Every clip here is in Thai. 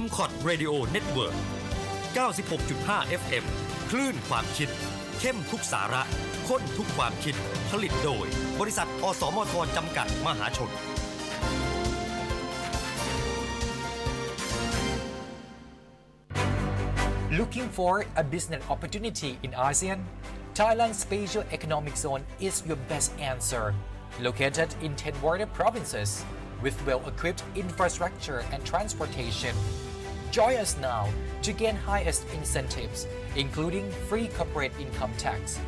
m c o t Radio Network 96.5 FM คลื่นความคิด เข้มทุกสาระข้นทุกความคิด ผลิตโดย บริษัท อสมทจำกัดมหาชน Looking for a business opportunity in ASEAN? Thailand's Spatial Economic Zone is your best answer. Located in 10 border provinces with well-equipped infrastructure and transportation. Join us now to gain highest incentives, including free corporate income tax.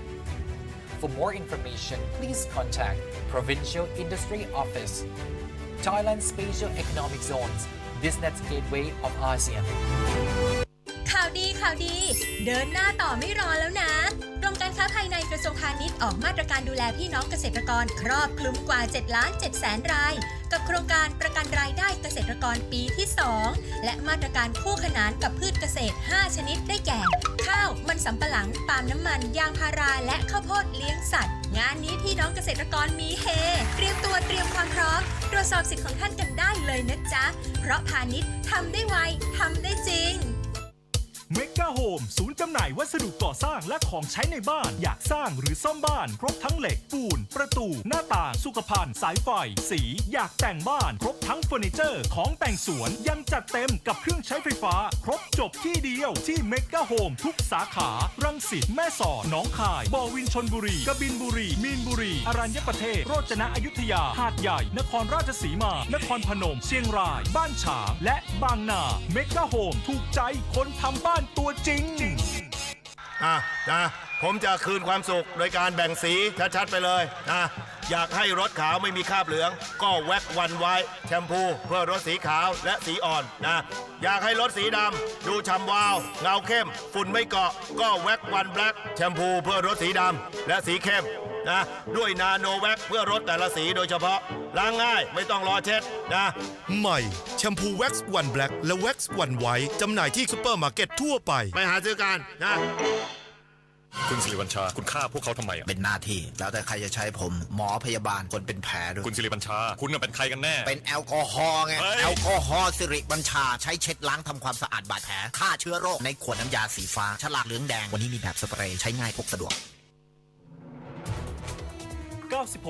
For more information, please contact Provincial Industry Office. Thailand Spatial Economic Zones, Business Gateway of ASEAN. ข่าวดีข่าวดี เดินหน้าต่อไม่รอแล้วนะ ออกมาตรการดูแลพี่น้องเกษตรกรครอบคลุมกว่า 7 ล้าน7แสนราย กับโครงการประกันรายได้เกษตรกรปีที่ 2 และมาตรการคู่ขนานกับพืชเกษตร 5 ชนิดได้แก่ ข้าว มันสำปะหลัง ปาล์มน้ำมัน ยางพาราและข้าวโพดเลี้ยงสัตว์ งานนี้พี่น้องเกษตรกรมีเฮ เตรียมตัวเตรียมความพร้อม ตรวจสอบสิทธิ์ของท่านกันได้เลยนะจ๊ะ เพราะพาณิชย์ทำได้ไวทำได้จริง เมกะโฮมศูนย์จำหน่ายวัสดุก่อสร้างและของใช้ในบ้าน อยากสร้างหรือซ่อมบ้าน ครบทั้งเหล็กปูน ประตู หน้าต่าง สุขภัณฑ์สายไฟ สี อยากแต่งบ้าน ครบทั้งเฟอร์นิเจอร์ ของแต่งสวน ยังจัดเต็มกับเครื่องใช้ไฟฟ้า ครบจบที่เดียว ที่เมกะโฮมทุกสาขา รังสิต แม่สอด หนองคายบ่อวินชนบุรี กบินบุรี มีนบุรี อรัญญประเทศ โรจนะอยุธยา หาดใหญ่ นครราชสีมา นครพนม เชียงราย บ้านฉาง และบางนา เมกะโฮมถูกใจคนทำบ้านตัวจริง อะนะผมจะคืนความสุขโดยการแบ่งสีชัดๆไปเลยนะอยากให้รถขาวไม่มีคราบเหลือง ก็แว็กวันไว้ แชมพูเพื่อรถสีขาวและสีอ่อนนะอยากให้รถสีดำดูฉ่ำวาว เงาเข้ม ฝุ่นไม่เกาะ ก็แว็กวันแบล็กแชมพูเพื่อรถสีดำและสีเข้ม นะด้วยนาโนแว็กเพื่อรถแต่ละสีโดยเฉพาะ ล้างง่ายไม่ต้องรอเช็ดนะ ใหม่ แชมพูแว็กซ์วันแบล็กและแว็กซ์วันไวท์จำหน่ายที่ซูเปอร์มาร์เก็ตทั่วไป ไปหาซื้อกันนะ คุณสิริวัญชา คุณฆ่าพวกเขาทำไมอะเป็นหน้าที่ แล้วแต่ใครจะใช้ผม หมอพยาบาลคนเป็นแผลด้วย คุณสิริวัญชา คุณน่ะเป็นใครกันแน่ เป็นแอลกอฮอล์ไง เฮ้ย แอลกอฮอล์สิริบัญชาใช้เช็ดล้างทำความสะอาดบาดแผลฆ่าเชื้อโรคในขวดน้ำยาสีฟ้า ฉลากเหลืองแดง วันนี้มีแบบสเปรย์ใช้ง่ายพกสะดวก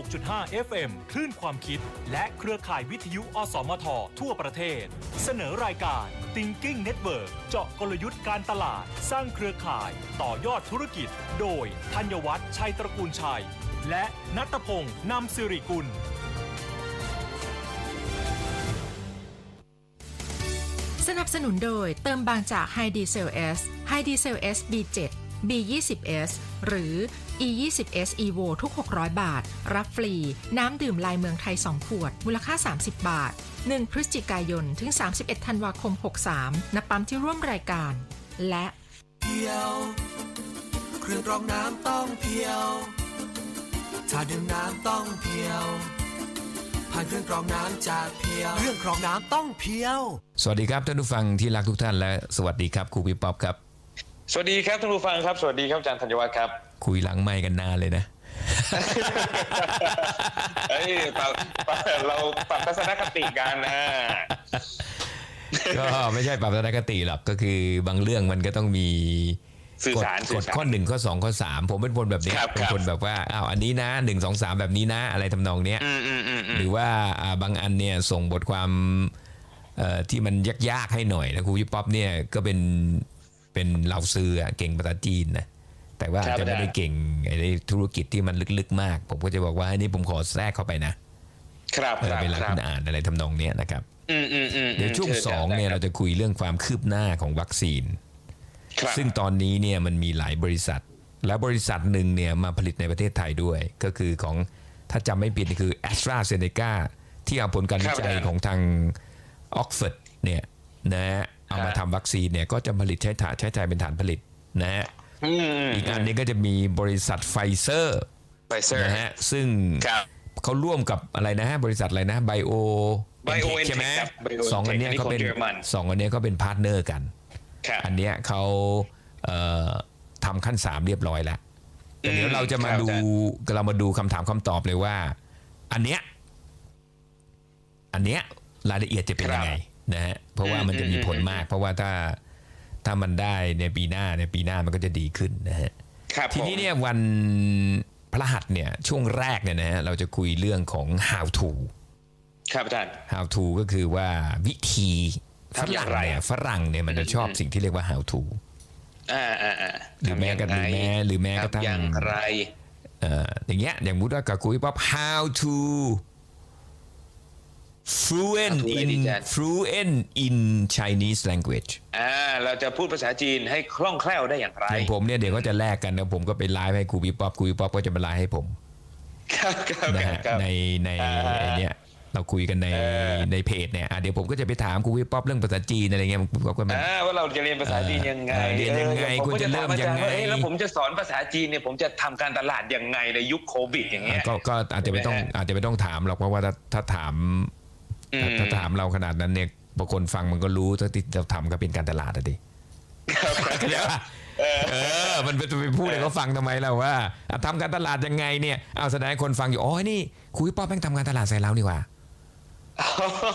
96.5 FM คลื่นความคิด และเครือข่ายวิทยุ อสมท ทั่วประเทศ เสนอรายการ Thinking Network เจาะกลยุทธ์การตลาด สร้างเครือข่าย ต่อยอดธุรกิจ โดยธัญวัฒน์ชัยตระกูลชัย และนัตพงศ์นำสิริกุล สนับสนุนโดยเติมบางจาก High Diesel S High Diesel S B7 B20S หรือ E20S Evo ทุก 600 บาท รับฟรี น้ำดื่มลายเมืองไทย 2 ขวด มูลค่า 30 บาท 1 พฤศจิกายน ถึง 31 ธันวาคม 63นับปั๊มที่ร่วมรายการ และเพียว เครื่องกรองน้ำต้องเพียวถ้าดื่มน้ำต้องเพียวผ่านเครื่องกรองน้ำจากเพียว เครื่องกรองน้ำต้องเพียว สวัสดีครับท่านผู้ฟังที่รักทุกท่านและสวัสดีครับครูพี่ป๊อปครับ สวัสดีครับท่านผู้ฟังครับ สวัสดีครับอาจารย์ธัญวัฒน์ครับ คุยหลังไม่กันนานเลยนะเอ้ยปรับปรับเราปรับทัศนคติกันนะก็ไม่ใช่ปรับทัศนคติหรอกก็คือบางเรื่องมันก็ต้องมีสื่อกฎสารกสื่อฎสารข้อหนึ่งข้อสองข้อสามผมเป็นคนแบบเนี้ยครับเป็นคนแบบว่าอ้าวอันนี้นะหนึ่งสองสามแบบนี้นะ อะไรทำนองเนี้ยอืมอืมอืมอืมหรือว่าอ่าบางอันเนี่ยส่งบทความเอ่อที่มันยากๆให้หน่อยนะครูพี่ป๊อปเนี่ยก็เป็น เป็นเหล่าซื้ออะเก่งภาษาจีนนะแต่ว่าอาจจะไม่ได้เก่งในธุรกิจที่มันลึกๆ มาก ผมก็จะบอกว่าอันนี้ผมขอแทรกเข้าไปนะ ครับเอคอรับเวลาครัคุบณอ่านอะไรทำนองเนี้ยนะครับอืมอืมอืมเดี๋ยวช่วงชิญสองเนี่ยได้เราจะคุยเรื่องความคืบหน้าของวัคซีนครับซึ่งตอนนี้เนี่ยมันมีหลายบริษัท และบริษัทหนึ่งเนี่ยมาผลิตในประเทศไทยด้วย ก็คือของถ้าจำไม่ผิดคือ a s t r a z เซ e c a ที่เอาผลการวิจัยของทางออกฟอร์ดเนี่ยนะฮะ เอามาทำวัคซีนเนี่ยก็จะผลิตใช้ฐานใช้จ่ายเป็นฐานผลิตนะฮะอืมอืมอีกอันหนึงก็จะมีบริษัทไฟเซอร์ไฟเซอร์นะฮะซึ่งครับเขาร่วมกับอะไรนะฮะบริษัทอะไรนะไบโอ BioNTech ใช่ไหมครับ BioNTech สองอันเนี้ยเขาเป็นอันนี้ของเยอรมันสองอันเนี้ยเขาเป็นพาร์ทเนอร์กันครับอันเนี้ยเขาเอ่อทำขั้นสามเรียบร้อยแล้วแต่เดี๋ยวเราจะมาครับดูอาจารย์เรามาดูคำถามคำตอบเลยว่า อันเนี้ยอันเนี้ยรายละเอียดจะเป็นยังไง นะฮะเพราะว่ามันจะมีผลมาก เพราะว่าถ้าถ้ามันได้ในปีหน้าในยปีหน้ามันก็จะดีขึ้นนะฮะครับทีนี้เนี่ยวันพระหัสเนี่ยช่วงแรกเนี่ยนะฮะเราจะคุยเรื่องของ how to ครับอาจารย์ how to ก็คือว่าวิธีฝทำอย่ารั่งงไรเนี่ยฝรั่งเนี่ยมันจะชอบสิ่งที่เรียกว่า how to อ่าอ่าอ่าหรือแม้กระทั่งหรือแม้หรือแม้กระทั่งทำอย่างไรเอ่ออย่างเงี้ยอย่างมุดว่ากับคุยป๊อป how to fluent How to in อะไรดีอาจารย์ fluent in Chinese language อ่าเราจะพูดภาษาจีนให้คล่องแคล่วได้อย่างไร อย่างผมเนี่ยเดี๋ยวก็จะแลกกันนะผมก็ไปไลฟ์ให้ครูพี่ป๊อปครูพี่ป๊อปก็จะมาไลฟ์ให้ผมครับครับนะครับฮะครับ ในในอ่า ไอ้เนี่ยเราคุยกันในในเพจเนี่ยอะเดี๋ยวผมก็จะไปถามครูพี่ป๊อปเรื่องภาษาจีนอะไรเงี้ยครูพี่ป๊อปก็มา อ่าว่าเราจะเรียนภาษาจีนยังไงเออเรียนยังไงออควรจะเริ่มผก็ถาอาายังไง ว่าเอ๊ะแล้วผมจะสอนภาษาจีนเนี่ยผมจะทำการตลาดยังไงในยุคโควิดอย่างเงี้ย ก็ก็อาจจะไม่ต้องใช่ไหมฮะอาจจะไม่ต้องถามหรอกเพราะว่าถ้าถ้าถาม อืถ้ามถ้าถามเราขนาดนั้นเนี่ยบางคนฟังมันก็รู้ถ้าที่เราทำก็เป็นการตลาดอะดิครับครับเข้าใจปะเออ มันเป็นไปพูดให้เขาฟังทำไมเราว่าอะทำการตลาดยังไงเนี่ย เอาแสดงให้คนฟังอยู่ อ๋อ นี่คุยป๊อปแม่งทำการตลาดใส่เรานี่หว่า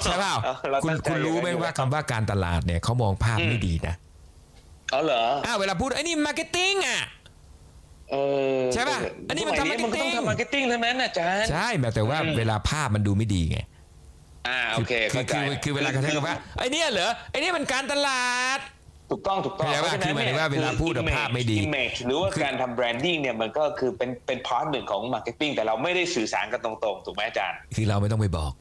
ใช่เปล่าเราคุณตั้งใจคุณรู้ไหมอย่างนั้นว่าคำว่าการตลาดเนี่ยเขามองภาพไม่ดีนะอ๋อเหรออ้าวเวลาพูดไอ้นี่มาร์เก็ตติ้งอะเออใช่ป่ะ อันนี้มันทำสยมันก็ต้อง marketing ทำมาร์เก็ตติ้งทั้งนั้นนะอาจารย์ ใช่แบบแต่ว่าอืมเวลาภาพมันดูไม่ดีไง อ่าโอเคคือเข้าใจคือคือเวลาเขาใช้คำว่าไอ้เนี่ยเหรอไอ้เนี่ยมันการตลาด ถูกต้องถูกต้องเข้าใจป่ะคือหมายถึงว่าเวลาพูดอะภาพไม่ดี อิมเมจหรือว่าการทำแบรนดิ้งเนี่ยมันก็คือเป็นเป็นพาร์ทหนึ่งของมาร์เก็ตติ้งแต่เราไม่ได้สื่อสารกันตรงๆ ถูกไหมอาจารย์ คือเราไม่ต้องไปบอก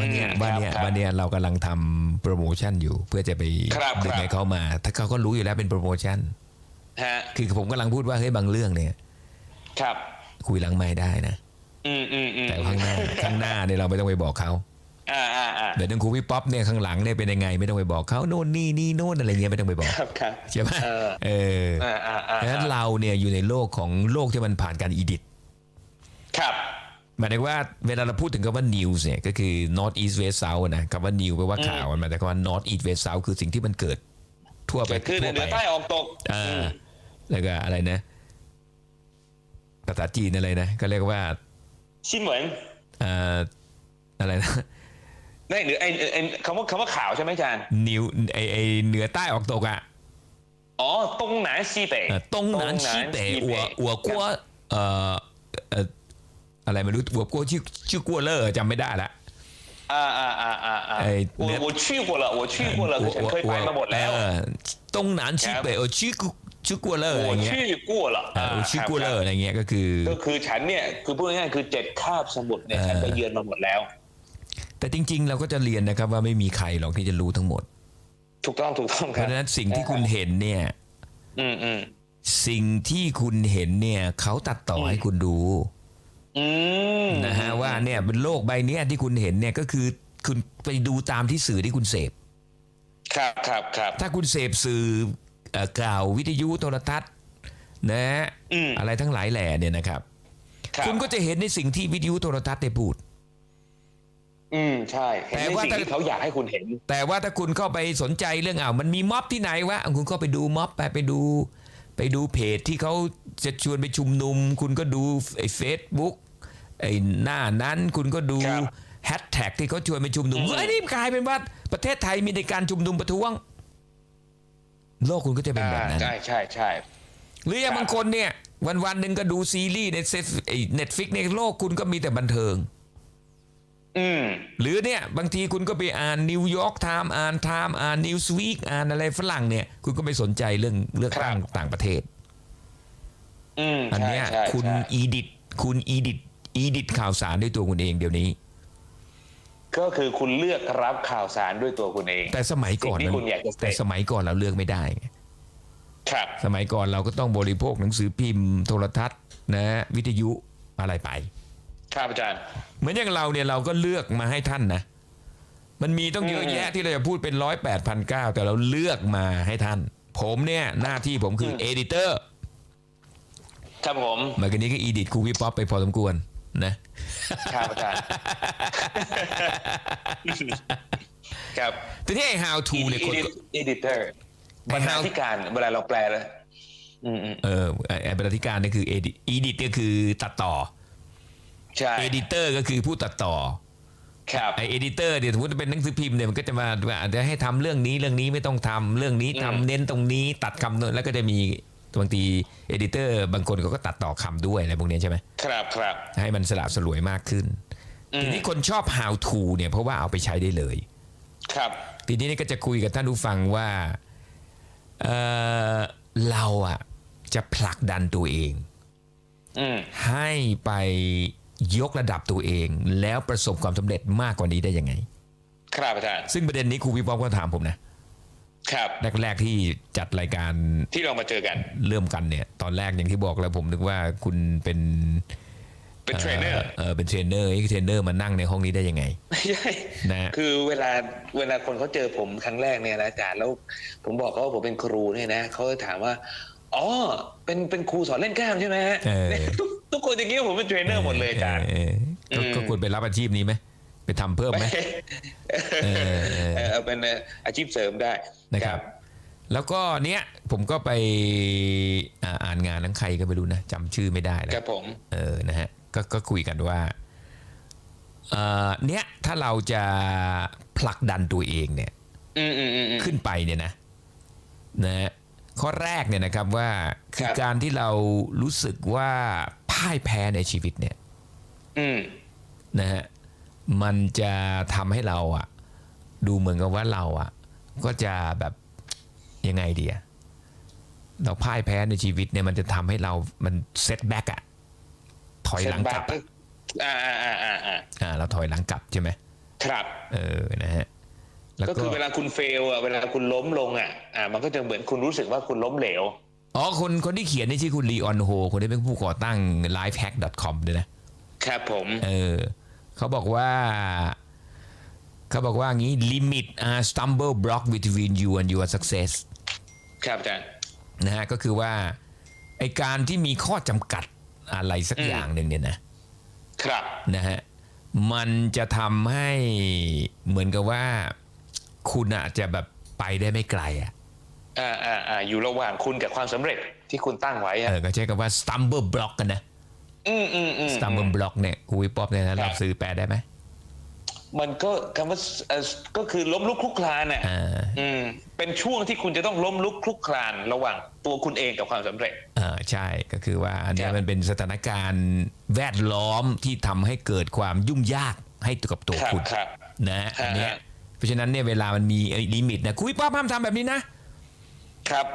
วันเนี้ยอืมวันเนี้ยครับวันเนี้ยเรากำลังทำโปรโมชั่นอยู่ เพื่อจะไปครับดึงครับให้เขามา ถ้าเขาก็รู้อยู่แล้วเป็นโปรโมชั่น ฮะคือผมกำลังพูดว่าเฮ้ยบางเรื่องเนี่ย ครับ คุยหลังไม่ได้นะ อืมอืมอืมแต่ข้างหน้าข้างหน้าเนี่ยเราไม่ต้องไปบอกเขาอ่าอ่าอ่า เดี๋ยวนึงครูพี่ป๊อปเนี่ยข้างหลังเนี่ยเป็นยังไงไม่ต้องไปบอกเขาโน่นนี่นี่โน่นอะไรเงี้ยไม่ต้องไปบอกครับครับใช่ไหมเออเอออ่าอ่าอ่าดังนั้นเราเนี่ยอยู่ในโลกของโลกที่มันผ่านการอีดิทครับหมายถึงว่าเวลาเราพูดถึงคำว่า news เนี่ยก็คือ north east west south นะคำว่า news แปลว่าข่าวมันหมายถึงว่า north east west south คือสิ่งที่มันเกิด ทั่วไปเกิดขึ้นทั่วเหนืไปอใต้ออกตกอ่าแล้วก็อะไรนะภาษาจีนอะไรนะก็เรียกว่าชินเหมือนอ่าอะไรนะ นี่หรือไอ้ไอ้คำว่าคำว่าข่าวใช่ไหมอาจารย์ นิวไอไอเหนือใต้ออกตกอ่ะ อ๋อตรงหนานซีเป๋ เอ่อตงหนานชี้เต๋อัวอัวกัวเอ่อเอ่ออะไรไม่รู้อัวกัวชื่อชื่อกัวเลอร์จำไม่ได้ละ อ่าอ่าอ่าอ่าอ่า ไอ้ 我 เนื้อ 我去过了我去过了คือฉันเคยไปมาหมดแล้ว เออตงหนานชี้เต๋เออชื่อกุชื่อกัวเลอร์อะไร 我 เงี้ย 去过了 เออชื่อกัวเลอร์อะไรเงี้ยก็คือ ก็คือฉันเนี่ยคือพูดง่ายๆคือเจ็ดคาบสมุทรเนี่ยฉันไปเยือนมาหมดแล้ว แต่จริง ๆ เราก็จะเรียนนะครับว่าไม่มีใครหรอกที่จะรู้ทั้งหมด ถูกต้องถูกต้องเพครับราะฉะนั้นสิ่งที่คุณเห็นเนี่ย อืมอืมสิ่งที่คุณเห็นเนี่ยเขาตัดต่อให้คุณดู อืมนะฮะว่าเนี่ยเป็นโลกใบเนี้ยที่คุณเห็นเนี่ยก็คือคุณไปดูตามที่สื่อที่คุณเสพ ครับครับครับ ถ้าคุณเสพสื่อเอ่อกล่าววิทยุโทรทัศน์นะฮะอืม อะไรทั้งหลายแหล่เนี่ยนะครับ ครับ คุณก็จะเห็นในสิ่งที่วิทยุโทรทัศน์ได้พูด อืมใช่เห็นแต่ในว่าสิ่งถ้าที่เขาอยากให้คุณเห็น แต่ว่าถ้าคุณเข้าไปสนใจเรื่องอ้าวมันมีม็อบที่ไหนวะอะคุณก็ไปดูม็อบไปไปดู ไปดูเพจที่เขาจะชวนไปชุมนุม คุณก็ดูไอ้เฟซบุ๊กไอ้หน้านั้นคุณก็ดูครับแฮชแท็กที่เขาชวนไปชุมนุมอืมเฮ้ยนี่กลายเป็นว่าประเทศไทยมีในการชุมนุมประท้วง โลกคุณก็จะเป็นแบบนั้นใช่ใช่ใช่หรืออย่างครับบางคนเนี่ย วันวันๆหนึ่งก็ดูซีรีส์ในเน็ตฟิกในโลกคุณก็มีแต่บันเทิงอืม หรือเนี่ยบางทีคุณก็ไปอ่านนิวยอร์กไทม์อ่านไทม์อ่านนิวส์วีคอ่านอะไรฝรั่งเนี่ย คุณก็ไม่สนใจเรื่องเลือกตั้งต่างประเทศอืมอันใช่เนี้ยใช่คุณใช่อีดิทคุณอีดิทอีดิทข่าวสารด้วยตัวคุณเองเดี๋ยวนี้ ก็คือคุณเลือกรับข่าวสารด้วยตัวคุณเอง แต่สมัยก่อนสิ่งที่คุณอยากจะเสพแต่สมัยก่อนเราเลือกไม่ได้ไงครับ สมัยก่อนเราก็ต้องบริโภคหนังสือพิมพ์ โทรทัศน์ นะ วิทยุอะไรไป ครับอาจารย์ เหมือนอย่างเราเนี่ยเราก็เลือกมาให้ท่านนะ มันมีต้องเยอะอืมแยะที่เราจะพูดเป็นร้อยแปดพันเก้าแต่เราเลือกมาให้ท่าน ผมเนี่ยหน้าที่ผมคือเอดิเตอร์ครับผมเมื่อกี้นี้ก็อีดิทครูพี่ป๊อปไปพอสมควรนะครับอาจารย์ครับแต่ที่ไอ้ how to เนี่ยคนก็เอดิเตอร์บรรณาธิการเวลาเราแปลแล้วอืมอืมเออไอ้ไอ้บรรณาธิการนี่คือ edit edit ก็คือตัดต่อ ใช่ editor ก็คือผู้ตัดต่อครับไอเอดิเตอร์เนี่ยสมมติเป็นหนังสือพิมพ์เนี่ยมันก็จะมาอาจจะให้ทำเรื่องนี้เรื่องนี้ไม่ต้องทำเรื่องนี้ทำอืมเน้นตรงนี้ตัดคำโน้นแล้วก็จะมีบางทีเอดิเตอร์บางคนเขาก็ตัดต่อคำด้วยอะไรพวกนี้ใช่ไหมครับครับให้มันสละสลวยมากขึ้นอืมทีนี้คนชอบ how to เนี่ยเพราะว่าเอาไปใช้ได้เลย ครับ ทีนี้ก็จะคุยกับท่านผู้ฟังว่าเอ่อเราอะจะผลักดันตัวเองอืมให้ไป ยกระดับตัวเอง แล้วประสบความสำเร็จมากกว่านี้ได้ยังไง ครับอาจารย์ซึ่งประเด็นนี้ครูพี่ป๊อปก็ถามผมนะครับแรกๆที่จัดรายการที่เรามาเจอกันเริ่มกันเนี่ย ตอนแรกอย่างที่บอกแล้วผมนึกว่าคุณเป็นเป็นเทรนเนอร์เออเป็นเทรนเนอร์ไอ้เทรนเนอร์มานั่งในห้องนี้ได้ยังไงไม่ใช่นะคือเวลาเวลาคนเขาเจอผมครั้งแรกเนี่ยนะอาจารย์แล้วผมบอกเขาว่าผมเป็นครูเนี่ยนะเขาจะถามว่า อ๋อ เป็นเป็นครูสอนเล่นกล้ามใช่ไหมฮะเออ ทุกทุกคนอย่างนี้ว่าผมเป็นเทรนเนอร์หมดเลยอาจารย์ เออเออก็อืม ก็ควรไปรับอาชีพนี้ไหมไปทำเพิ่มไหม เออเออ เออเอาเป็นอาชีพเสริมได้ นะครับ แล้วก็เนี้ยผมก็ไปอ่าอ่านงานทั้งใครก็ไม่รู้นะจำชื่อไม่ได้แล้ว ครับผม เออ นะฮะ ก็ก็คุยกันว่าเอ่อเนี้ยถ้าเราจะผลักดันตัวเองเนี่ย อืมอืมอืมอืม ขึ้นไปเนี่ยนะนะฮะ ข้อแรกเนี่ยนะครับว่าคือครับการที่เรารู้สึกว่าพ่ายแพ้ในชีวิตเนี่ยอืมนะฮะมันจะทำให้เราอะดูเหมือนกับว่าเราอะก็จะแบบยังไงดีอะเราพ่ายแพ้ในชีวิตเนี่ยมันจะทำให้เรามันเซตแบ็กอะถอยหลังกลับอะอ่าอ่าอ่าอ่าอ่าอ่าเราถอยหลังกลับใช่ไหมครับ เออนะฮะแล้ว ก็ก็คือเวลาคุณเฟลอะเวลาคุณล้มลงอะอ่ามันก็จะเหมือนคุณรู้สึกว่าคุณล้มเหลวอ๋อคนคนที่เขียนนี่ชื่อคุณลีออนโฮคนที่เป็นผู้ก่อตั้ง lifehack.com ด้วยนะครับผมเออเขาบอกว่าเขาบอกว่างี้ limit a stumble block between you and your success ครับอาจารย์นะฮะก็คือว่าไอการที่มีข้อจำกัดอะไรสักอืมอย่างหนึ่งเนี่ยนะครับนะฮะมันจะทำให้เหมือนกับว่า คุณอาจจะแบบไปได้ไม่ไกลอะอ่าอ่าอ่าอยู่ระหว่างคุณกับความสำเร็จที่คุณตั้งไว้เออะอก็ใช้คำว่า stumble block กันนะอืมอืมอืม stumble block เนี่ยคุยป๊อปเนี่ยนะรับซื้อแปลได้ไหมมันก็คำว่าเอ่อก็คือล้มลุกคลุกคลานอะอ่าอืมเป็นช่วงที่คุณจะต้องล้มลุกคลุกคลานระหว่างตัวคุณเองกับความสำเร็จอ่าใช่ก็คือว่าอันเนี้ยครับมันเป็นสถานการณ์แวดล้อมที่ทำให้เกิดความยุ่งยากให้กับตัวครับคุณครับนะฮะอันเนี้ยฮะ เพราะฉะนั้นเนี่ยเวลามันมีไอ้ลิมิตนะคุยป๊อปห้ามทำแบบนี้นะ ครับ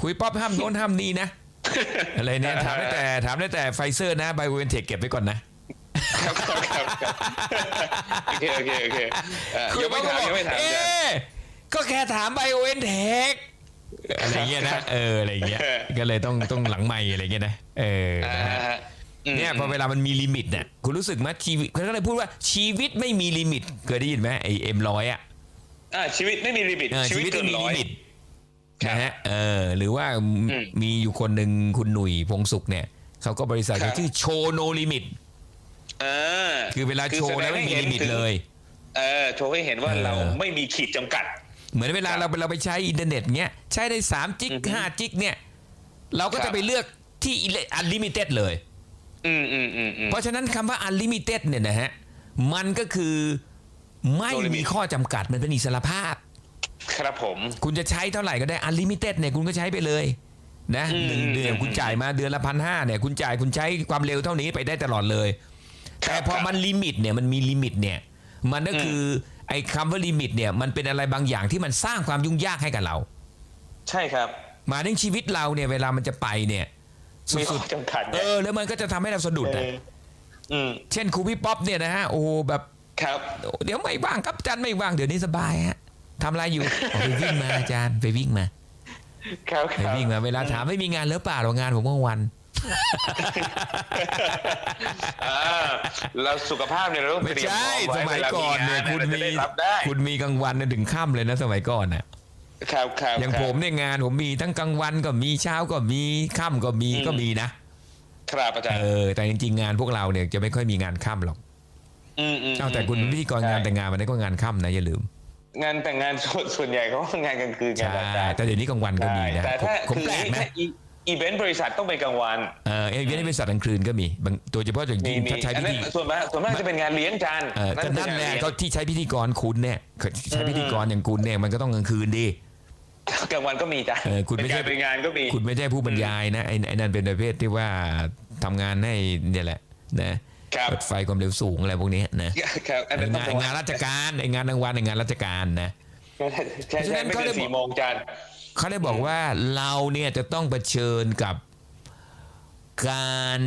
คุยป๊อปห้ามโน้นห้ามนี่นะอะไรเนี่ยถามได้แต่ถามได้แต่ไฟเซอร์นะไบโอเอนเทคเก็บไว้ก่อนนะครับครับครับครับโอเคโอเคโอเคเอ่อยังไม่ถามยังไม่ถามอาเอ๊จารย์ะก็แค่ถามไบโอเอนเทคอะไรเงี้ยนะเอออะไรเงี้ยก็เลยต้องต้องหลังไม่อะไรเงี้ยนะเอออ่านะฮะฮะอืมเนี่ยพอเวลามันมีลิมิตเนี่ยคุณรู้สึกไหมชีวิตเขาก็เลยพูดว่าชีวิตไม่มีลิมิตเคยได้ยินไหมไอเอ็มร้อยอะ อ่าชีวิตไม่มีลิมิตเออชีชีวิวิตตเกิไม่นมีร้อลิยมิตครับนะฮะเออหรือว่าอืมมีอยู่คนหนึ่งคุณหนุ่ยพงศุกร์เนี่ยเขาก็บริษัทครับเขาชื่อโชว์โนลิมิตอ่าคือเวลาโชว์แล้วไม่มีลิมิตเลยเออโชว์ให้เห็นว่าเออเราไม่มีขีดจำกัด เหมือนเวลาเราเราไปใช้อินเทอร์เน็ตเงี้ยใช้ได้3จิกอือฮึ5จิกเนี่ย เราก็ครัจะบไปเลือกที่อันลิมิเต็ดเลย อืมอืมอืมอืมเพราะฉะนั้นคำว่า unlimited เนี่ยนะฮะ มันก็คือ ไม่ No limit มีข้อจำกัดมันเป็นอิสรภาพ ครับผม คุณจะใช้เท่าไหร่ก็ได้ unlimited เนี่ยคุณก็ใช้ไปเลยนะอืมหนึ่งเดือนอืมคุณจ่ายมาเดือนละพันห้าเนี่ย คุณจ่ายคุณใช้ความเร็วเท่านี้ไปได้ตลอดเลยแต่พอมันลิมิตเนี่ยมันมีลิมิตเนี่ย มันก็คือไอ้คำว่าลิมิตเนี่ยมันเป็นอะไรบางอย่างที่มันสร้างความยุ่งยากให้กับเรา ใช่ครับ หมายถึงชีวิตเราเนี่ยเวลามันจะไปเนี่ยมีข้สุอดจำกัดๆไง เออแล้วมันก็จะทำให้เราสะดุดเออะ ออืม เช่นครูพี่ป๊อปเนี่ยนะฮะโอ้โหแบบ ครับ เดี๋ยวไม่ว่างครับอาจารย์ไม่ว่างเดี๋ยวนี้สบายฮะทำอะไรอยู่อ๋อไปวิ่งมาอาจารย์ไปวิ่งมาครับคไปรับวิ่งมาเวลาถามไม่มีงานหรือเปล่าหรองานผมเมื่อวัน อ่าเราสุขภาพเนี่ยเราต้องไม่เตรียมใช่พร้อมไว้สมัยเวลาก่อนเนี่ยงาคุณเราจะมีได้รับได้คุณมีกลางวันเนี่ยถึงค่ำเลยนะสมัยก่อนน่ะครับครับอย่างครับผมเนี่ยงานผมมีทั้งกลางวันก็มีเช้าก็มีค่ำก็มีอืมก็มีนะครับอาจารย์ เออแต่จริงๆงานพวกเราเนี่ยจะไม่ค่อยมีงานค่ำหรอก อืมอืมเอาแต่คุณอืมพิธีกรงานใช่แต่งงานวันนี้ก็งานค่ำนะอย่าลืม งานแต่งงานส่วนส่วนใหญ่เขาว่างานกลางคืนกันใช่อาจารย์แต่เดี๋ยวนี้กลางวันก็มีนะแต่ผมถ้าผมคือแปลกนะถ้าอีอีเวนต์บริษัทต้องเป็นกลางวันเออเอเวนต์บริษัทกลางคืนก็มีบางโดยเฉพาะอย่างมียิ่งมีถ้าใช้อันพินั้นธีส่วนมากส่วนมากจะเป็นงานเลี้ยงจานเออก็นั่นแหละก็ที่ใช้พิธีกรคุณเนี่ยใช้พิธีกรอย่างคุณเนี่ยมันก็ต้องกลางคืนดิกลางวันก็มีจานเออคุณไม่ใช่เป็นงานเป็นงานก็มีคุณไม่ใช่ผู้บรรยายนะไอ้ไอ้นั่นเป็นประเภทที่ว่าทำงานให้เนี่ยแหละนะค รับรถไฟความเร็วสูงอะไรพวกนี้นะครับอันนั้นต้องงานงานราชการไอ้งานกลางวันไอ้งานราชการนะใช่เพราะฉะใช่นั้นไม่เขาเกิเลยนบอกสี่โมงจานเขาเลยบอกว่าเราเนี่ยจะต้องเผชิญกับการ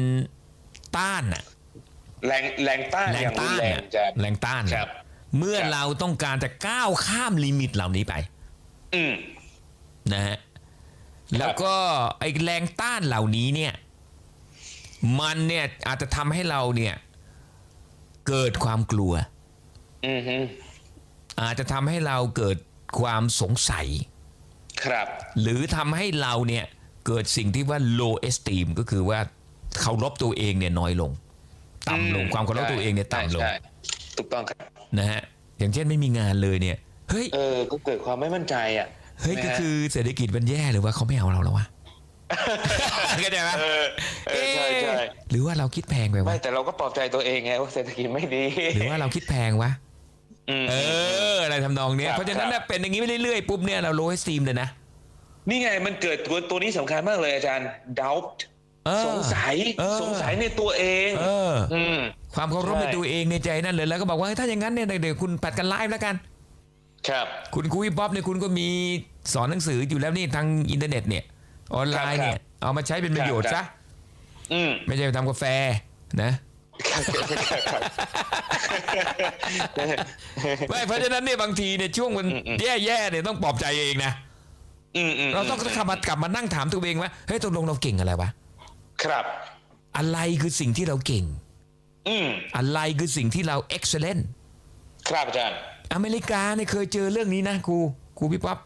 ต้านอะแรงแรงต้านแรองย่างรุต้านนแรงอะจานแรงต้านอะครับ เมื่อครับเราต้องการจะก้าวข้ามลิมิตเหล่านี้ไป อืมนะฮะแล้วก็ไอ้แรงต้านเหล่านี้เนี่ย มันเนี่ยอาจจะทำให้เราเนี่ยเกิดความกลัว อือฮึอาจจะทำให้เราเกิดความสงสัย ครับ หรือทำให้เราเนี่ยเกิดสิ่งที่ว่า low esteem ก็คือว่าเคารพตัวเองเนี่ยน้อยลง ต่ำลงอืมความเคารพตัวเองเนี่ยต่ำลงใช่ใช่ถูกต้องครับ นะฮะอย่างเช่นไม่มีงานเลยเนี่ยเฮ้ยเออก็เกิดความไม่มั่นใจอะเฮ้ยนะก็ฮะคือเศรษฐกิจมันแย่หรือว่าเขาไม่เอาเราแล้ววะ เข้าใจไหมเออเออใช่ใช่เอ๊ะหรือว่าเราคิดแพงไปวะไม่แต่เราก็ปลอบใจตัวเองไงว่าเศรษฐกิจไม่ดีหรือว่าเราคิดแพงวะอืมเออ อะไรทำนองเนี้ยครับ เพราะฉะนั้นครัน่ะบเป็นอย่างนี้ไปเรื่อยๆปุ๊บเนี่ยเราโลให้สตีมเลยนะ นี่ไงมันเกิดตัวตัวนี้สำคัญมากเลยอาจารย์ doubt เออสงสัยเออ สงสัยในตัวเองเออ อืม ความเคารพใช่ ในตัวเองในใจนั่นเลยแล้วก็บอกว่าเฮ้ยถ้าอย่างนั้นเนี่ยเดี๋ยวคุณปัดกันไลฟ์แล้วกัน ครับ คุณคุยป๊อปเนี่ยคุณก็มีสอนหนังสืออยู่แล้วนี่ทางอินเทอร์เน็ตเนี่ย ออนไลน์เนี่ย เอามาใช้เป็นประโยชน์ครัซะบอืมไม่ใช่ไปทำกาแฟนะครับครับไม่เพราะฉะนั้นเนี่ยบางทีเนี่ยช่วงมันแย่ๆเนี่ยต้องปลอบใจเองนะอืมอืมเราต้องกลับมากลับมานั่งถามตัวเองว่าเฮ้ยตกลงเราเก่งอะไรวะครับ อะไรคือสิ่งที่เราเก่ง อืมอะไรคือสิ่งที่เรา excellent ครับอาจารย์อเมริกาเนี่ยเคยเจอเรื่องนี้นะครูครูพี่ป๊อป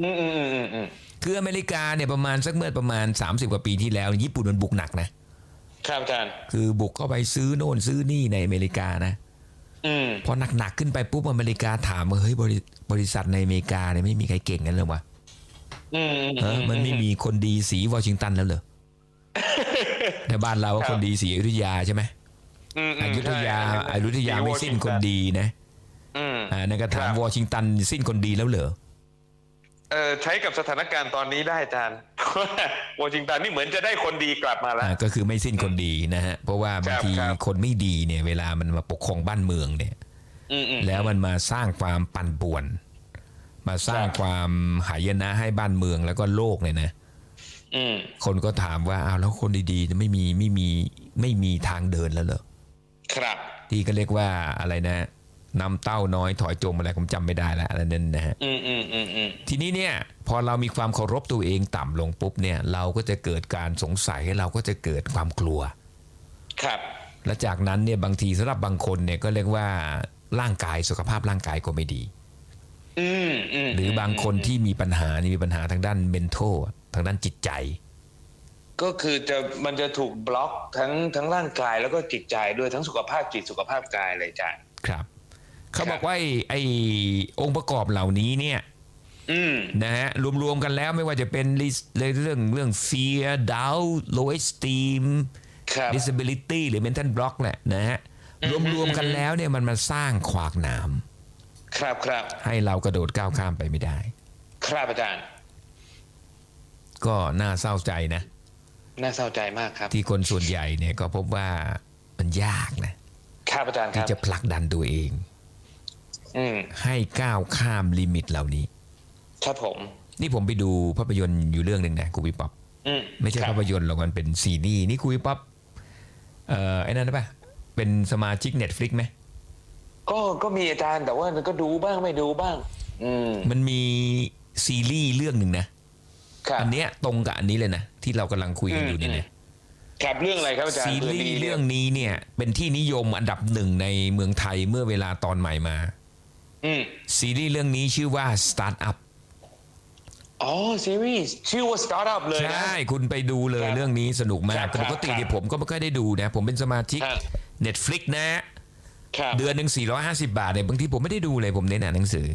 อืมอืมอืมอืมอืม คืออเมริกาเนี่ยประมาณสักเมื่อประมาณ 30 กว่าปีที่แล้ว ญี่ปุ่นมันบุกหนักนะครับอาจารย์คือบุกเข้าไปซื้อโน่นซื้อนี่ในอเมริกานะอืมพอหนักๆขึ้นไปปุ๊บอเมริกาถามว่าเฮ้ยบริบริษัทในอเมริกาเนี่ยไม่มีใครเก่งกันเลยวะอืมอืมเออมันไม่มีคนดีสีวอชิงตันแล้วเหรอในบ้านเราว่าคนดีสีอยุธยาใช่ไหมอืมอยุธยาใช่อยุธยาไม่สิ้นคนดีนะอืมอ่านั่นก็ถามครับวอชิงตันสิ้นคนดีแล้วเหรอ เออใช้กับสถานการณ์ตอนนี้ได้อาจารย์เพราะว่าวอชิงตันนี่เหมือนจะได้คนดีกลับมาแล้วอ่าก็คือไม่สิ้นคนดีนะฮะ เพราะว่าบางทีครับคนไม่ดีเนี่ย เวลามันมาปกครองบ้านเมืองเนี่ยอืมอืมแล้วมันมาสร้างความปั่นป่วน มาสร้างครับความหายนะให้บ้านเมืองแล้วก็โลกเนี่ยนะอืมคนก็ถามว่าอ้าวแล้วคนดีๆจะไม่มีไม่มีไม่มีทางเดินแล้วเหรอครับ ที่ก็เรียกว่าอะไรนะ นำเต้าน้อยถอยจมอะไรผมจำไม่ได้แล้วอะไรนั่นนะฮะอืมอืมอืมอืมทีนี้เนี่ยพอเรามีความเคารพตัวเองต่ำลงปุ๊บเนี่ยเราก็จะเกิดการสงสัยเราก็จะเกิดความกลัว ครับ และจากนั้นเนี่ยบางทีสำหรับบางคนเนี่ยก็เรียกว่าร่างกายสุขภาพร่างกายก็ไม่ดีอืมอืมหรือบางคนที่มีปัญหานี่มีปัญหาทางด้าน mental ทางด้านจิตใจ ก็คือจะมันจะถูกบล็อกทั้งทั้งร่างกายแล้วก็จิตใจด้วยทั้งสุขภาพจิตสุขภาพกายเลยอาจารย์ครับ เขาบอกว่าไอ้ไอ้องค์ประกอบเหล่านี้เนี่ยอืมนะฮะรวมๆกันแล้วไม่ว่าจะเป็น lis- เรื่องเรื่อง fear doubt low esteem ครับ disability หรือ mental block แหละนะฮะรวมๆกันแล้วเนี่ยมันมาสร้างขวากหนามครับครับให้เรากระโดดก้าวข้ามไปไม่ได้ ครับอาจารย์ ก็น่าเศร้าใจนะ น่าเศร้าใจมากครับ ที่คนส่วนใหญ่เนี่ยก็พบว่ามันยากนะ ครับอาจารย์คที่รับจะผลักดันตัวเองอืม ให้ก้าวข้ามลิมิตเหล่านี้ ครับผม นี่ผมไปดูภาพยนตร์อยู่เรื่องหนึ่งนะครูวิป๊อปอืมไม่ใช่ครับภาพยนตร์หรอกมันเป็นซีรีส์นี่ครูวิป๊อปเอ่อไอ้นั่นนะปะเป็นสมาชิก Netflix ไหมก็ก็มีอาจารย์แต่ว่าก็ดูบ้างไม่ดูบ้าง อืมมันมีซีรีส์เรื่องหนึ่งนะครับอันเนี้ยตรงกับอันนี้เลยนะ ที่เรากำลังคุยกันอยู่เนี่ยนะครับเรื่องอะไรครับอาจารย์ซีผื่รีดีส์เรื่องนี้เนี่ย เป็นที่นิยมอันดับหนึ่งในเมืองไทยเมื่อเวลาตอนใหม่มา อืมซีรีส์เรื่องนี้ชื่อว่า Start Up อ๋อซีรีส์ชื่อว่า Startup เลยนะ ใช่ คุณไปดูเลยครับเรื่องนี้สนุกมาครักบแต่ปกติครับเนี่ยผมก็ไม่ค่อยได้ดูนะ ผมเป็นสมาชิก ครับ Netflix นะ ครับ เดือนหนึ่ง450 บาทเนี่ยบางทีผมไม่ได้ดูเลยผมเน้นอ่านหนังสือ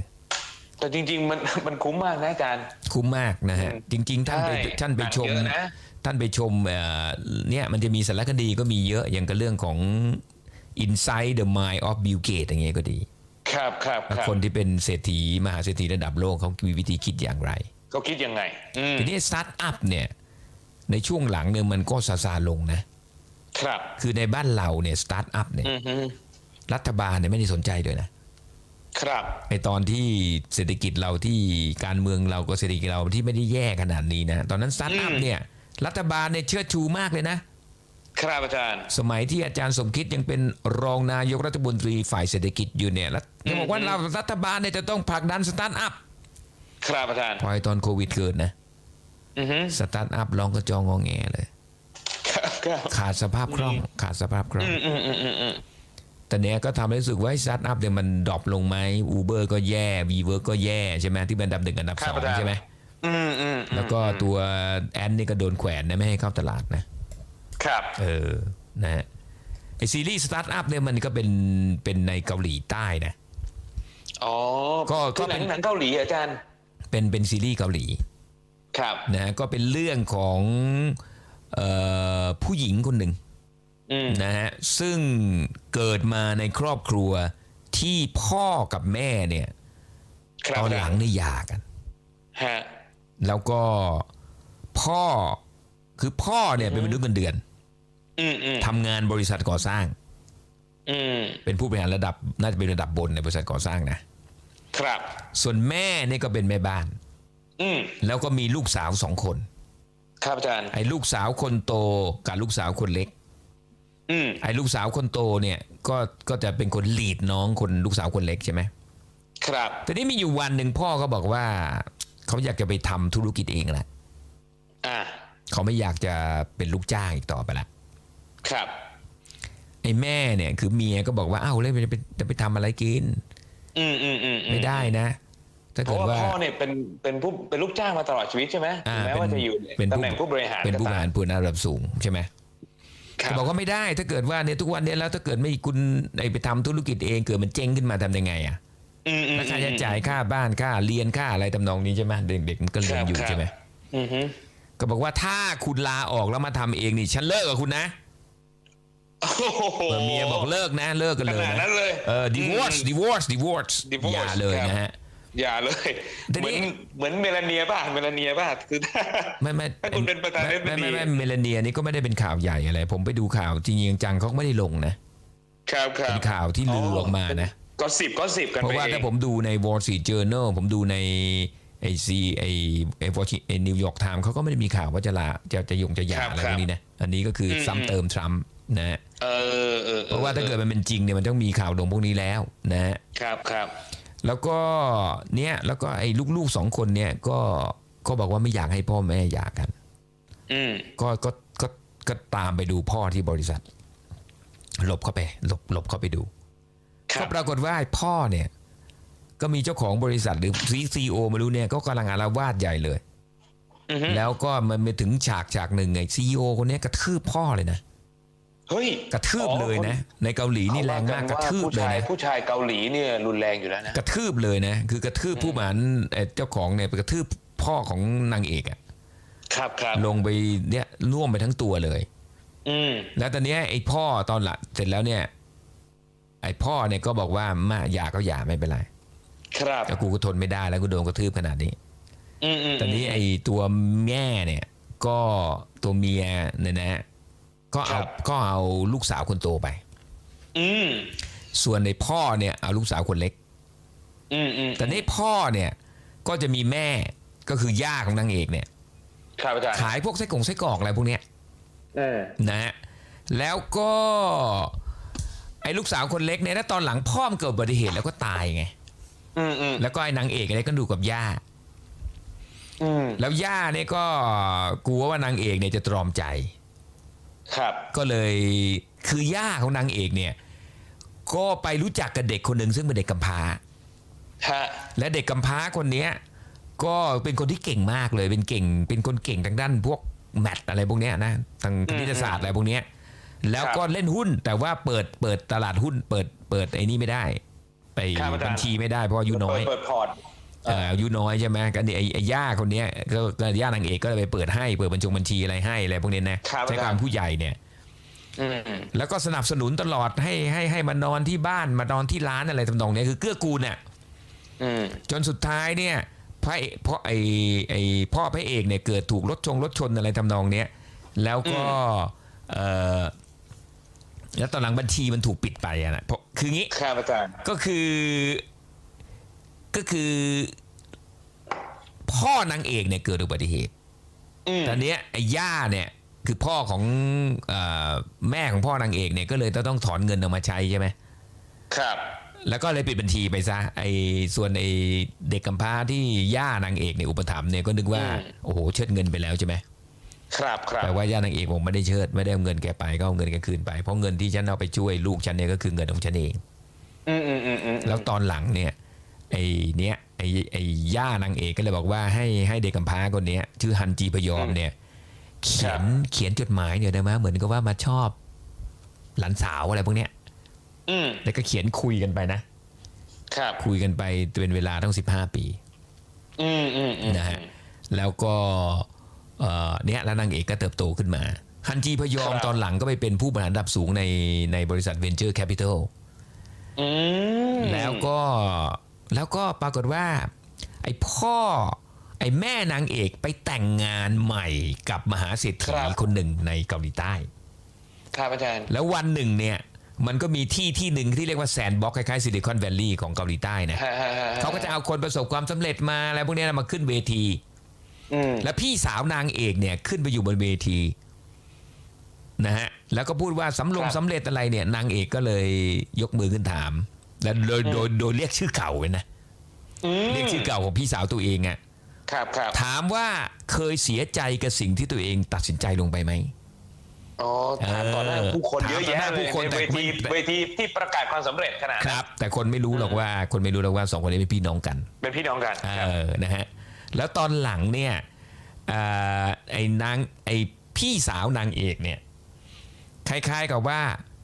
แต่จริง ๆ มันมันคุ้มมากนะอาจารย์ คุ้มมากนะฮะ อืมจริง ๆ ท่านไปใช่ท่านไปชม หนังเยอะนะ ท่านไปชมเอ่อเนี่ยมันจะมีสารคดีก็มีเยอะอย่างกับเรื่องของ Inside the Mind of Bill Gates อย่างเงี้ยก็ดี ครับครับครับคนที่เป็นเศรษฐีมหาเศรษฐีระดับโลกเขามีวิธีคิดอย่างไรเขาคิดยังไงอืมทีนี้สตาร์ทอัพเนี่ยในช่วงหลังเนี่ยมันก็ซาซาลงนะ ครับ คือในบ้านเราเนี่ยสตาร์ทอัพเนี่ยอือฮึรัฐบาลเนี่ยไม่ได้สนใจด้วยนะ ครับไอตอนที่เศรษฐกิจเราที่การเมืองเราก็เศรษฐกิจเราที่ไม่ได้แย่ขนาดนี้นะ ตอนนั้นสตาร์ทอัพอืมเนี่ย รัฐบาลเนี่ยเชิดชูมากเลยนะ ครับอาจารย์ สมัยที่อาจารย์สมคิดยังเป็นรองนายกรัฐมนตรีฝ่ายเศรษฐกิจอยู่เนี่ยแล้วยังบอกว่าเรารัฐบาลเนี่ยจะต้องผลักดันสตาร์ทอัพครับอาจารย์พอไอ้ตอนโควิดเกิดนะอือฮึสตาร์ทอัพร้องกระจองงอแงเลยครับครับขาดสภาพคล่องขาดสภาพคล่องอืมอืมอืมอืมอืมแต่เนี้ยก็ทำให้รู้สึกว่าสตาร์ทอัพเนี่ยมันดรอปลงไหมอูเบอร์ก็แย่วีเวิร์กก็แย่ใช่ไหมที่เป็นอันดับหนึ่งอันดับครัสบองอาจารย์ใช่ไหมอืมอืมแล้วก็ตัวแอนนี่ก็โดนแขวนนะไม่ให้เข้าตลาดนะ ครับเออนะฮะไอซีรีส์สตาร์ทอัพเนี่ยมันก็เป็นเป็นในเกาหลีใต้นะอ๋อก็ก็คือหนัเป็งนหนังเกาหลีอาจารย์เป็นเป็นซีรีส์เกาหลีครับนะก็เป็นเรื่องของเอ่อผู้หญิงคนหนึ่งอืมนะฮะซึ่งเกิดมาในครอบครัวที่พ่อกับแม่เนี่ยครับตอนหลังเนี่ยหย่ากันฮะแล้วก็พ่อ คือพ่อเนี่ยเป็นมนุษย์เงินเดือนอืมอืมทำงานบริษัทก่อสร้างอืมเป็นผู้บริหารระดับน่าจะเป็นระดับบนในบริษัทก่อสร้างนะ ครับ ส่วนแม่เนี่ยก็เป็นแม่บ้านอืมแล้วก็มีลูกสาวสองคน ครับอาจารย์ไอ้ลูกสาวคนโตกับลูกสาวคนเล็กอืมไอ้ลูกสาวคนโตเนี่ย ก็ก็จะเป็นคนลีดน้องคนลูกสาวคนเล็กใช่ไหมครับแต่นี่มีอยู่วันหนึ่งพ่อก็บอกว่า เขาอยากจะไปทำธุรกิจเองแหละอ่า เขาไม่อยากจะเป็นลูกจ้างอีกต่อไปละ ครับ ไอ้แม่เนี่ย คือเมียก็บอกว่าอ้าวแล้วจะไปจะไปทำอะไรกิน อืมอืมอืมอืไม่ได้นะถ้าเพเกิราะดว่าว่าพ่อเนี่ยเป็นเป็นผู้เป็นลูกจ้างมาตลอดชีวิตใช่ไหมอ่าถึงแม้ว่าจะอยู่เป็นตำแหน่งผู้บริหารเป็นผู้บริหารก็ตผู้นำระดับสูงใช่ไหมครัเขาบอกว่าไม่ได้ถ้าเกิดว่าเนี่ยทุกวันเนี้แล้วถ้าเกิดไม่คุณไอ้ไปทำธุรกิจเองเกิดมันเจ๊งขึ้นมาทำยังไงอะอืมอืมแล้วค่าใช้จ่ายค่าบ้านค่าเรียนค่าอะไรทำนองนี้ใช่ไหมเด็กๆมันก็เรียนอยู่ครับใช่ไหมอืมฮึ ก็บอกว่าถ้าคุณลาออกแล้วมาทำเองนี่ ฉันเลิกกับคุณนะโอ้โห เออเมียบอกเลิกนะเลิกกันเลยขนาดนั้นะนเลยเออ divorce divorce divorce Divorce อย่าเลยครับนะฮะ อย่าเลยทีเหมืนี้อนเหมือนเมลาเนียป่ะเมลาเนียป่ะคือไม่ไม่ถ้าคุณเป็นประธานาธิบดี ไม่ไม่ไม่เมลาเนียนี่ก็ไม่ได้เป็นข่าวใหญ่อะไร ผมไปดูข่าวจริงๆจังๆเขาก็ไม่ได้ลงนะครับครับเป็นข่าวที่ลือออกมานะ ก็สิบก็สิบกันเพไปราะว่าเอถ้างผมดูใน Wall Street Journal ผมดูใน ไอซีไอไอวอชิไอนิวยอร์กไทม์เขาก็ไม่ได้มีข่าวว่าจะลาจะจะยงจะหย่าครับอะไรคพรับวกนี้นะอันนี้ก็คืออมซ้ำเติมทรัมป์นะฮะเออเออเพราะว่าถ้าเกิดมันเป็นจริงเนี่ยมันต้องมีข่าวลงพวกนี้แล้วนะฮะครับครับแล้วก็เนี่ยแล้วก็ไอ้ลูกๆสองคนเนี่ยก็ก็บอกว่าไม่อยากให้พ่อแม่หย่ากัน อืมก็ก็ก็ก็ตามไปดูพ่อที่บริษัท หลบเข้าไป หลบหลบเข้าไปดูครัก็บปรากฏว่าไอ้พ่อเนี่ย ก็มีเจ้าของบริษัทหรือซีโอไม่รู้เนี่ยก็กำลังอาละวาดใหญ่เลยอือฮึแล้วก็มันไปถึงฉากฉากหนึ่งไอ้ซีโอคนเนี้ยกระทืบพ่อเลยนะเฮ้ยกระทืบเลยนะ ในเกาหลีนี่แรงมากกระทืบผู้เลยชายนะผู้ชายเกาหลีเนี่ยรุนแรงอยู่แล้วนะกระทืบเลยนะ คือกระทืบผู้บริหารเอ่อเจ้าของเนี่ยไปกระทืบพ่อของนางเอกอะครับครับลงไปเนี่ยน่วมไปทั้งตัวเลย อืมแล้วตอนเนี้ยไอ้พ่อตอนหละเสร็จแล้วเนี่ย ไอ้พ่อเนี่ยก็บอกว่ามาหย่าก็หย่าไม่เป็นไร ครับแต่กูก็ทนไม่ได้แล้วกูโดนกระทืบขนาดนี้อืมอืมตอนนี้ไอ้ตัวแม่เนี่ย ก็ตัวเมียเนี่ยนะก็เอาก็เอาลูกสาวคนโตไป อืมส่วนในพ่อเนี่ยเอาลูกสาวคนเล็ก อืมอืมแต่นี่พ่อเนี่ย ก็จะมีแม่ก็คือย่าของนางเอกเนี่ยครับอาจารย์ขายพวกไส้กงไส้กรอกอะไรพวกเนี้ยเออนะฮะแล้วก็ ไอ้ลูกสาวคนเล็กเนี่ยถ้าตอนหลังพ่อมันเกิดอุบัติเหตุแล้วก็ตายไง อืมอืมแล้วก็ไอ้นางเอกอะไรก็ดูกับย่า อืมแล้วย่าเนี่ยก็กลัวว่านางเอกเนี่ยจะตรอมใจ ครับก็เลยคือย่าของนางเอกเนี่ย ก็ไปรู้จักกับเด็กคนหนึ่งซึ่งเป็นเด็กกำพร้า ฮะและเด็กกำพร้าคนเนี้ยก็เป็นคนที่เก่งมากเลยเป็นเก่ง เป็นคนเก่งทางด้านพวกแมทอะไรพวกเนี้ยนะทางคณิตศาสตร์อะไรพวกเนี้ยแล้วก็เล่นหุ้นแต่ว่าเปิดเปิดตลาดหุ้น เปิดเปิดไอ้นี่ไม่ได้ ไปครับอาจารย์บัญชีไม่ได้เพราะอายุน้อยเปิดเปิดพอร์ตเอ่ออายุน้อยใช่ไหมก็นี่ไอ้ไอ้ย่าคนเนี้ยก็ก็ย่านางเอกก็เลยไปเปิดให้เปิดบัญชงบัญชีอะไรให้อะไรพวกนี้นะครับใช้ความผู้ใหญ่เนี่ยอืมแล้วก็สนับสนุนตลอดให้ให้ให้มานอนที่บ้านมานอนที่ร้านอะไรทำนองเนี้ยคือเกื้อกูลเนี่ยอืมจนสุดท้ายเนี่ยพระเอกพ่อไอไอพ่อพระเอกเนี่ยเกิดถูกรถชงรถชนอะไรทำนองเนี้ยแล้วก็เออ แล้วตอนหลังบัญชีมันถูกปิดไปอะนะเพราะคืองี้ครับอาจารย์ก็คือก็คือ พ่อนางเอกเนี่ยเกิดอุบัติเหตุอืมตอนเนี้ยไอ้ย่าเนี่ย คือพ่อของเออแม่ของพ่อนางเอกเนี่ยก็เลยต้องถอนเงินออกมาใช้ใช่ไหมครับ แล้วก็เลยปิดบัญชีไปซะไอ้ส่วนไอ้เด็กกำพร้าที่ย่านางเอกเนี่ยอุปถัมภ์เนี่ยก็นึกว่าอืม โอ้โหเชิดเงินไปแล้วใช่ไหม ครับครับแต่ว่าย่านางเอกผมไม่ได้เชิดไม่ได้เอาเงินแกไปก็เอาเงินแกคืนไป เพราะเงินที่ฉันเอาไปช่วยลูกฉันเนี่ยก็คือเงินของฉันเองอืมอืมอืมอืมแล้วตอนหลังเนี่ยไอ้เนี้ยไอ้ไอ้ย่านางเอกก็เลยบอกว่าให้ให้เด็กกำพร้าคนเนี้ยชื่อฮันจีพยอมเนี่ย เขียนเขียนจดหมายเนี่ยได้ไหมเหมือนกับว่ามาชอบหลานสาวอะไรพวกเนี้ยอืมแล้วก็เขียนคุยกันไปนะ ครับ คุยกันไปเป็นเวลาตั้ง15ปีอืมอืมอืมนะฮะแล้วก็ เอ่อเนี่ยแล้วนางเอกก็เติบโตขึ้นมาฮันจีพยอมครับตอนหลังก็ไปเป็นผู้บริหารระดับสูงในในบริษัท Venture Capital อืมแล้วก็แล้วก็ปรากฏว่า ไอ้พ่อ ไอ้แม่นางเอกไปแต่งงานใหม่กับมหาเศรษฐีคนหนึ่งในเกาหลีใต้ครับอาจารย์แล้ววันหนึ่งเนี่ยมันก็มีที่ที่หนึ่งที่เรียกว่าแซนด์บ็อกคล้ายๆซิลิคอนแวลลีย์ของเกาหลีใต้นะฮะฮะฮะเขาก็จะเอาคนประสบความสำเร็จมาอะไรพวกเนี้ยมาขึ้นเวทีอืม แล้วพี่สาวนางเอกเนี่ยขึ้นไปอยู่บนเวทีนะฮะแล้วก็พูดว่าสำลงสำเร็จอะไรเนี่ย นางเอกก็เลยยกมือขึ้นถาม แล้วโดยโดยโดยเรียกชื่อเก่าเลยนะอืมเรียกชื่อเก่าของพี่สาวตัวเองอะครับครับถามว่าเคยเสียใจกับสิ่งที่ตัวเองตัดสินใจลงไปไหมอ๋อถามต่อหน้าผู้คนเยอะแยะถามต่อหน้าเลผู้ยคนในแต่เวไม่ทีเวทีที่ประกาศความสำเร็จขนาดคนั้นรับ แต่คนไม่รู้หรอกว่าคนไม่รู้หรอกว่าสองคนนี้เป็นพี่น้องกัน เป็นพี่น้องกันเออนะฮะ แล้วตอนหลังเนี่ยอ่าไอ้นางไอ้พี่สาวนางเอกเนี่ยคล้ายๆกับว่า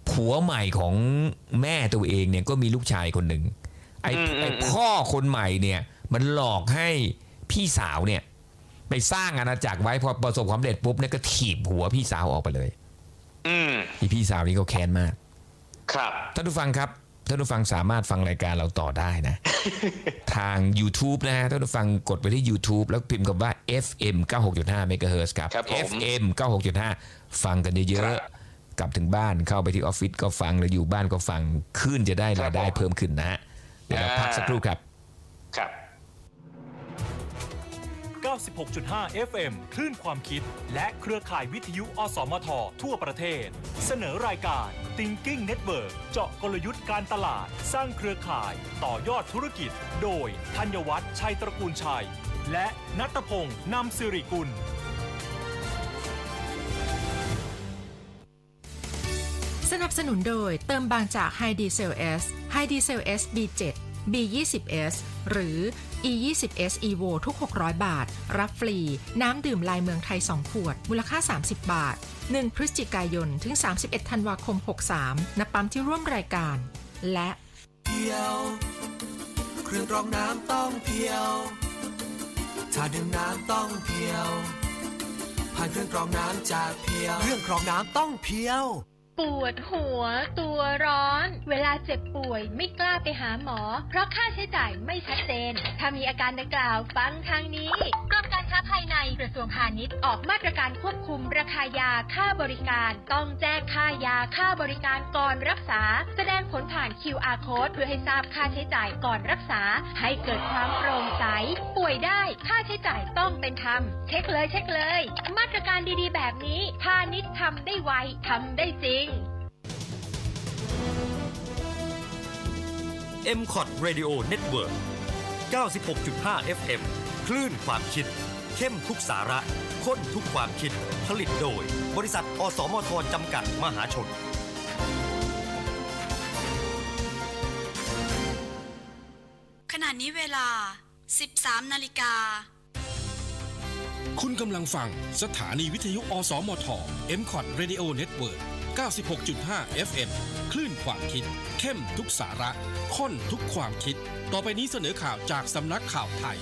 ผัวใหม่ของแม่ตัวเองเนี่ยก็มีลูกชายคนหนึ่งไอ้อืมอืมไอ้พ่อคนใหม่เนี่ยมันหลอกให้พี่สาวเนี่ยไปสร้างอาณาจักรไว้พอประสบความสำเร็จปุ๊บเนี่ยก็ถีบหัวพี่สาวออกไปเลย อืมพี่พี่สาวนี่ก็แค้นมาก ครับท่านผู้ฟังครับ ท่านผู้ฟังสามารถฟังรายการเราต่อได้นะ ทาง YouTube นะฮะท่านผู้ฟังกดไปที่ YouTube แล้วพิมพ์คำว่า FM 96.5 MHz ครับ ครับผม FM 96.5 ฟังกันเยครัอะบๆกลับถึงบ้านเข้าไปที่ออฟฟิศก็ฟังหรืออยู่บ้านก็ฟังขึ้นจะได้รายได้ครับผมเพิ่มขึ้นนะฮะเดี๋ยวเราพักสักครู่ครับ ครับ 96.5 FM คลื่นความคิด และเครือข่ายวิทยุ อสมท ทั่วประเทศ เสนอรายการ Thinking Network เจาะกลยุทธ์การตลาด สร้างเครือข่าย ต่อยอดธุรกิจ โดยธัญวัฒน์ชัยตระกูลชัย และนัตพงศ์นำสิริกุล สนับสนุนโดยเติมบางจาก High Diesel S High Diesel S B7 B20S หรือ E20S Evo ทุก 600 บาท รับฟรี น้ำดื่มลายเมืองไทย 2 ขวด มูลค่า 30 บาท 1 พฤศจิกายน ถึง 31 ธันวาคม 63 ณ ปั๊มที่ร่วมรายการ และเพียวเครื่องกรองน้ำต้องเพียวถ้าดื่มน้ำต้องเพียวผ่านเครื่องกรองน้ำจากเพียว เครื่องกรองน้ำต้องเพียว ปวดหัว ตัวร้อน เวลาเจ็บป่วยไม่กล้าไปหาหมอ เพราะค่าใช้จ่ายไม่ชัดเจน ถ้ามีอาการดังกล่าวฟังทางนี้กรมการค้าภายในกระทรวงพาณิชย์ออกมาตรการควบคุมราคายาค่าบริการ ต้องแจ้งค่ายาค่าบริการก่อนรักษา แสดงผลผ่าน QR code เพื่อให้ทราบค่าใช้จ่ายก่อนรักษา ให้เกิดความโปร่งใส ป่วยได้ค่าใช้จ่ายต้องเป็นธรรมเช็คเลยเช็คเลย มาตรการดีๆ แบบนี้พาณิชย์ทำได้ไวทำได้จริง m c o t Radio Network 96.5 FM คลื่นความคิด เข้มทุกสาระ ข้นทุกความคิด ผลิตโดย บริษัท อสมทจำกัดมหาชน ขณะนี้เวลา 13 นาฬิกา คุณกำลังฟังสถานีวิทยุ อสมท m c o t Radio Network 96.5 FM คลื่นความคิด เข้มทุกสาระ ค้นทุกความคิด ต่อไปนี้เสนอข่าวจากสำนักข่าวไทย